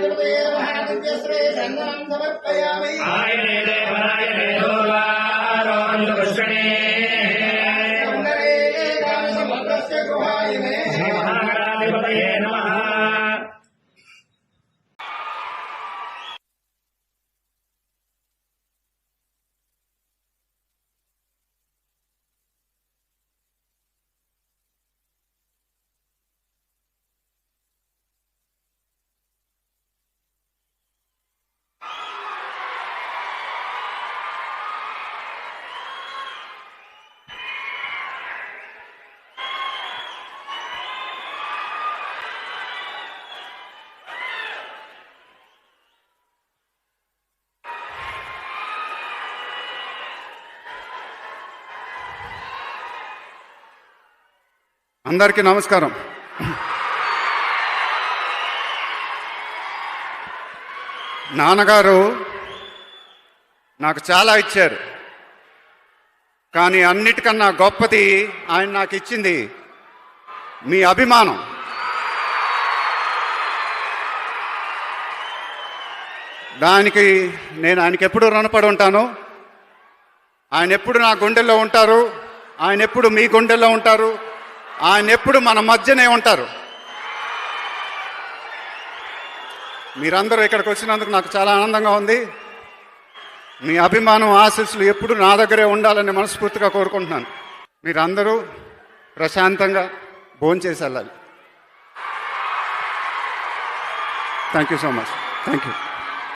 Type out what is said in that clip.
గణాధిపతయే నమః నిత్యశ్రీ చందనం సమర్పయామి. ఆయనే పరాయణే దోవారోందు అందరికీ నమస్కారం. నాన్నగారు నాకు చాలా ఇచ్చారు. కానీ అన్నిటికన్నా గొప్పది ఆయన నాకు ఇచ్చింది మీ అభిమానం. దానికి నేను ఆయనకి ఎప్పుడు రుణపడి ఉంటాను? ఆయన ఎప్పుడు నా గుండెల్లో ఉంటారు? ఆయన ఎప్పుడు మీ గుండెల్లో ఉంటారు? ఆయన ఎప్పుడు మన మధ్యనే ఉంటారు. మీరందరూ ఇక్కడికి వచ్చినందుకు నాకు చాలా ఆనందంగా ఉంది. మీ అభిమానం ఆశీస్సులు ఎప్పుడు నా దగ్గరే ఉండాలని మనస్ఫూర్తిగా కోరుకుంటున్నాను. మీరందరూ ప్రశాంతంగా భోంచేసి వెళ్ళాలి. Thank you so much thank you